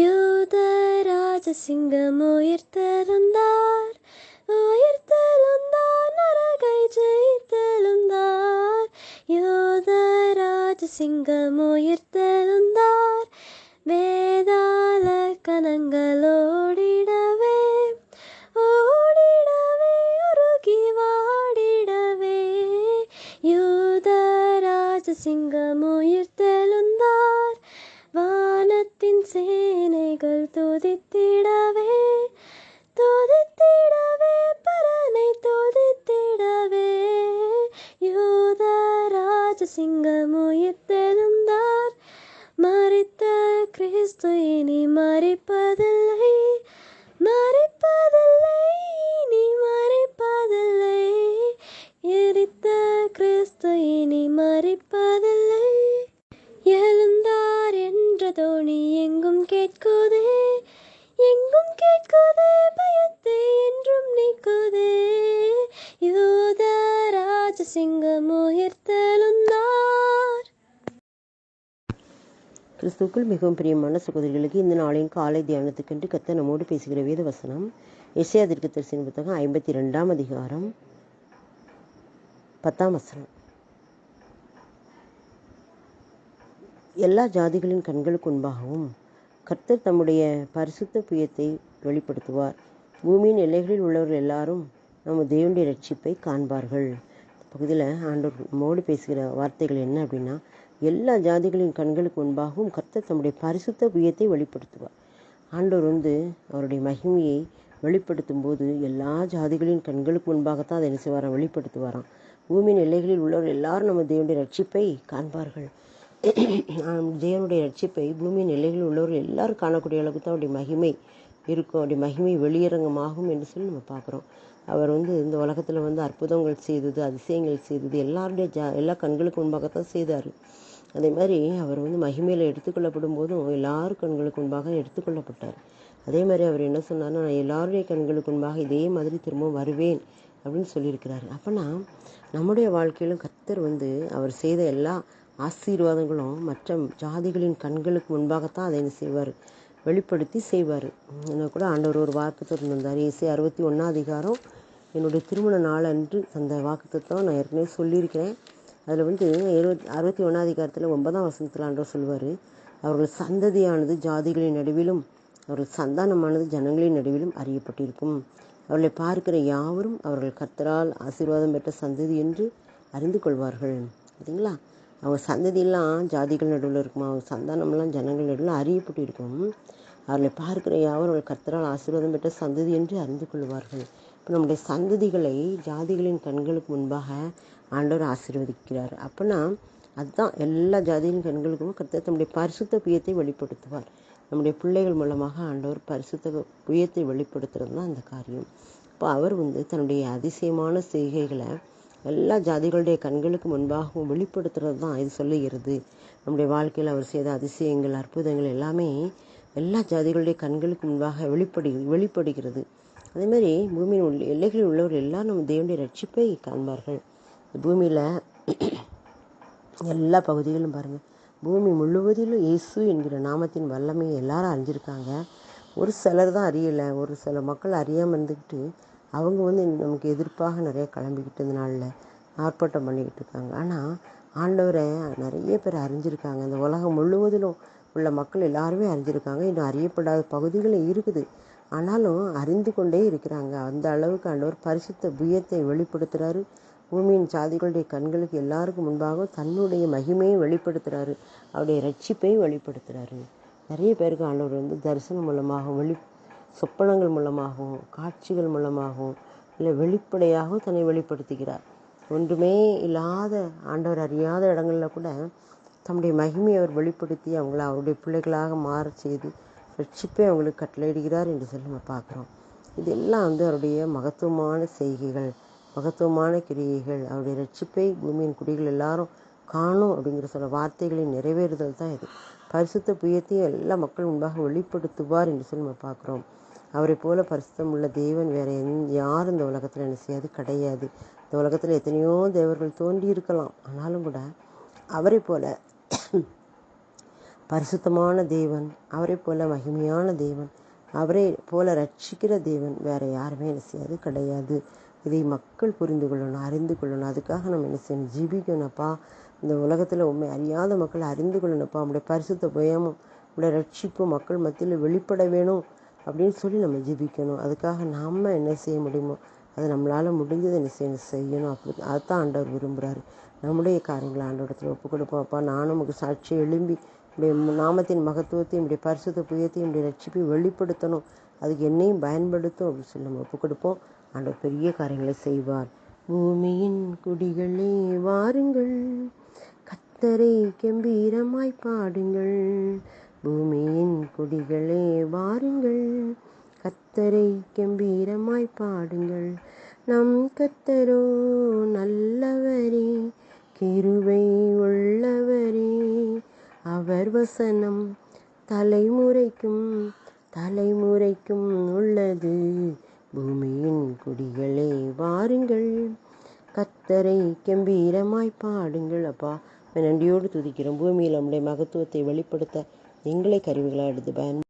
யூத ராஜசிங்கம் உயிர்த்தெழுந்தார் உயிர்த்தெழுந்தார் நரகை ஜெயித்தெழுந்தார். யூத ராஜசிங்கம் உயிர்த்தெழுந்தார் வேதாள கணங்கள் ஓடிடவே ஓடிடவே உருகி வாடிடவே. யூத ராஜசிங்கம் உயிர்த்தெழுந்தார் துதித்திடவே துதித்திடவே பரனை துதித்திடவே. யூத ராஜசிங்கம் உயிர்த்தெழுந்தார் மறித்த கிறிஸ்து இனி மறிப்பதில்லை. மறிப்பதில்லை இனி மறிப்பதில்லை. எரித்த கிறிஸ்து இனி மறிப்பதில்லை. எழுந்தார் என்ற தோணி எங்கும் கேட்க கிறிஸ்துவுக்குள் மிகவும் பிரியமான சகோதரிகளுக்கு இந்த நாளின் காலை தியானத்துக்கென்று கத்த நம்மோடு பேசுகிற வேத வசனம் எஸ்ஐயா தரிசன புத்தகம் ஐம்பத்தி ரெண்டாம் அதிகாரம் பத்தாம் வசனம். எல்லா ஜாதிகளின் கண்களுக்கு முன்பாகவும் கர்த்தர் தம்முடைய பரிசுத்த புயத்தை வெளிப்படுத்துவார். பூமியின் எல்லைகளில் உள்ளவர்கள் எல்லாரும் நம்ம தேவனுடைய ரட்சிப்பை காண்பார்கள். பகுதியில் ஆண்டோர் நம்மோடு பேசுகிற வார்த்தைகள் என்ன அப்படின்னா எல்லா ஜாதிகளின் கண்களுக்கு முன்பாகவும் கர்த்தர் தம்முடைய பரிசுத்த புயத்தை வெளிப்படுத்துவார். ஆண்டவர் வந்து அவருடைய மகிமையை வெளிப்படுத்தும் போது எல்லா ஜாதிகளின் கண்களுக்கு முன்பாகத்தான் அதை என்ன செய்வாராம்? வெளிப்படுத்துவாராம். பூமியின் எல்லைகளில் உள்ளவர் எல்லாரும் நம்ம தேவனுடைய ரட்சிப்பை காண்பார்கள். தேவனுடைய ரட்சிப்பை பூமியின் எல்லைகளில் உள்ளவர்கள் எல்லாரும் காணக்கூடிய அளவுக்கு தான் அவருடைய மகிமை இருக்கும். அவருடைய மகிமை வெளியரங்கமாகும் என்று சொல்லி நம்ம பார்க்குறோம். அவர் வந்து இந்த உலகத்தில் வந்து அற்புதங்கள் செய்தது அதிசயங்கள் செய்தது எல்லாருடைய ஜா எல்லா கண்களுக்கு முன்பாகத்தான் செய்தார். அதே மாதிரி அவர் வந்து மகிமையில் எடுத்துக்கொள்ளப்படும் போதும் எல்லார் கண்களுக்கு முன்பாக எடுத்துக்கொள்ளப்பட்டார். அதே மாதிரி அவர் என்ன சொன்னார்னா நான் எல்லாருடைய கண்களுக்கு முன்பாக இதே மாதிரி திரும்பவும் வருவேன் அப்படின்னு சொல்லியிருக்கிறாரு. அப்போனா நம்முடைய வாழ்க்கையிலும் கர்த்தர் வந்து அவர் செய்த எல்லா ஆசீர்வாதங்களும் மற்ற ஜாதிகளின் கண்களுக்கு முன்பாகத்தான் அதை என்ன செய்வார்? வெளிப்படுத்தி செய்வார். என்ன கூட ஆண்டவர் ஒரு வாக்கு திறந்திருந்தார் இசை அறுபத்தி ஒன்றாம் அதிகாரம் என்னுடைய திருமண நாள் அன்று அந்த வாக்குத்தத்தம் நான் ஏற்கனவே சொல்லியிருக்கிறேன். அதில் வந்து எழுபத்தி அறுபத்தி ஒன்றாதிகாரத்தில் ஒன்பதாம் வசனத்தில் ஆண்டவர் சொல்வார் அவர்கள் சந்ததியானது ஜாதிகளின் நடுவிலும் அவர்கள் சந்தானமானது ஜனங்களின் நடுவிலும் அறியப்பட்டிருக்கும். அவர்களை பார்க்கிற யாவரும் அவர்கள் கர்த்தரால் ஆசீர்வாதம் பெற்ற சந்ததி என்று அறிந்து கொள்வார்கள். சரிங்களா அவங்க சந்ததியெல்லாம் ஜாதிகள் நடுவில் இருக்குமா? அவங்க சந்தானம்லாம் ஜனங்கள் நடுவில் அறியப்பட்டு இருக்கும் அவர்களை பார்க்கிற யாவரும் அவர்கள் கர்த்தரால் ஆசீர்வாதம் பெற்ற சந்ததி என்று அறிந்து கொள்வார்கள். இப்போ நம்முடைய சந்ததிகளை ஜாதிகளின் கண்களுக்கு முன்பாக ஆண்டவர் ஆசீர்வதிக்கிறார். அப்போனா அதுதான் எல்லா ஜாதியின் கண்களுக்கும் கர்த்தர் தம்முடைய பரிசுத்த புயத்தை வெளிப்படுத்துவார். நம்முடைய பிள்ளைகள் மூலமாக ஆண்டவர் பரிசுத்த புயத்தை வெளிப்படுத்துறது தான் அந்த காரியம். இப்போ அவர் வந்து தன்னுடைய அதிசயமான செய்கைகளை எல்லா ஜாதிகளுடைய கண்களுக்கு முன்பாகவும் வெளிப்படுத்துறது தான் இது சொல்லுகிறது. நம்முடைய வாழ்க்கையில் அவர் செய்த அதிசயங்கள் அற்புதங்கள் எல்லாமே எல்லா ஜாதிகளுடைய கண்களுக்கு முன்பாக வெளிப்படு வெளிப்படுகிறது. அதே மாதிரி பூமியின் உள்ள எல்லைகளில் உள்ளவர் எல்லாம் நம்ம தேவனுடைய ரட்சிப்பை காண்பார்கள். பூமியில் எல்லா பகுதிகளும் பாருங்கள் பூமி முழுவதிலும் இயேசு என்கிற நாமத்தின் வல்லமையை எல்லாரும் அறிஞ்சிருக்காங்க. ஒரு சிலர் தான் அறியலை ஒரு சில மக்கள் அறியாமல் இருந்துக்கிட்டு அவங்க வந்து நமக்கு எதிர்ப்பாக நிறைய கிளம்பிக்கிட்டு நாளில் ஆர்ப்பாட்டம் பண்ணிக்கிட்டு இருக்காங்க. ஆனால் ஆண்டவரை நிறைய பேர் அறிஞ்சிருக்காங்க. இந்த உலகம் முழுவதிலும் உள்ள மக்கள் எல்லாருமே அறிஞ்சிருக்காங்க. இன்னும் அறியப்படாத பகுதிகளும் இருக்குது. ஆனாலும் அறிந்து கொண்டே இருக்கிறாங்க. அந்த அளவுக்கு ஆண்டவர் பரிசுத்த பிரியத்தை வெளிப்படுத்துகிறாரு பூமியின் சாதிகளுடைய கண்களுக்கு எல்லாருக்கும் முன்பாக தன்னுடைய மகிமையை வெளிப்படுத்துகிறாரு அவருடைய ரட்சிப்பையும் வெளிப்படுத்துகிறாரு நிறைய பேருக்கு ஆண்டவர் வந்து தரிசனம் மூலமாகவும் வெளி சொப்பனங்கள் மூலமாகவும் காட்சிகள் மூலமாகவும் இல்லை வெளிப்படையாகவும் தன்னை வெளிப்படுத்துகிறார். ஒன்றுமே இல்லாத ஆண்டவர் அறியாத இடங்களில் கூட தம்முடைய மகிமையை அவர் வெளிப்படுத்தி அவங்கள அவருடைய பிள்ளைகளாக மாற செய்து ரட்சிப்பை அவங்களுக்கு கட்டளையிடுகிறார் என்று சொல்லி நம்ம பார்க்குறோம். இதெல்லாம் வந்து அவருடைய மகத்துவமான செய்கைகள் மகத்துவமான கிரியைகள் அவருடைய ரட்சிப்பை பூமியின் குடிகள் எல்லாரும் காணும் அப்படிங்கிற சில வார்த்தைகளின் நிறைவேறுதல் தான் இது. பரிசுத்த புயத்தையும் எல்லா மக்கள் முன்பாக வெளிப்படுத்துவார் என்று சொல்லி நம்ம பார்க்குறோம். அவரை போல பரிசுத்தம் உள்ள தேவன் வேற எந் யாரும் இந்த உலகத்தில் என்ன செய்யாது? கிடையாது. இந்த உலகத்தில் எத்தனையோ தேவர்கள் தோன்றி இருக்கலாம். ஆனாலும் கூட அவரை போல பரிசுத்தமான தேவன் அவரை போல மகிமையான தேவன் அவரை போல ரட்சிக்கிற தேவன் வேற யாருமே என்ன செய்யாது கிடையாது. இதை மக்கள் புரிந்து கொள்ளணும் அறிந்து கொள்ளணும். அதுக்காக நம்ம என்ன செய்யணும்? ஜீபிக்கணும்ப்பா. இந்த உலகத்தில் உண்மை அறியாத மக்கள் அறிந்து கொள்ளணும்ப்பா. நம்முடைய பரிசுத்த பயமும் நம்முடைய ரட்சிப்பு மக்கள் மத்தியில் வெளிப்பட வேணும் அப்படின்னு சொல்லி நம்ம ஜீபிக்கணும். அதுக்காக நாம் என்ன செய்ய முடியுமோ அது நம்மளால் முடிஞ்சதை என்ன செய்யணும்? செய்யணும். அப்படி அதுதான் ஆண்டவர் விரும்புகிறாரு நம்முடைய காரியங்களை ஆண்டவரத்தில் ஒப்பு கொடுப்போம் அப்பா நானும் நமக்கு சாட்சியை எழும்பி உடைய நாமத்தின் மகத்துவத்தையும் உடைய பரிசுத்த புயத்தையும் உடைய ரட்சிப்பை வெளிப்படுத்தணும். அதுக்கு என்னையும் பயன்படுத்தும் அப்படின்னு சொல்லி நம்ம ஒப்பு கொடுப்போம். ஆண்டவர் பெரிய காரியங்களை செய்வார். பூமியின் குடிகளே வாருங்கள். கத்தரை கம்பீரமாய் பாடுங்கள். பூமியின் குடிகளே வாருங்கள். கத்தரை கம்பீரமாய் பாடுங்கள். நம் கத்தரோ நல்லவரே. கிரு வசனம் தலைமுறைக்கும் தலைமுறைக்கும் உள்ளது. பூமியின் குடிகளே வாருங்கள். கத்தரை கம்பீரமாய் பாடுங்கள். அப்பா நன்றியோடு துதிக்கிறோம். பூமியில் நம்முடைய மகத்துவத்தை வெளிப்படுத்த எங்களை கருவிகளாக எடுத்து பயன்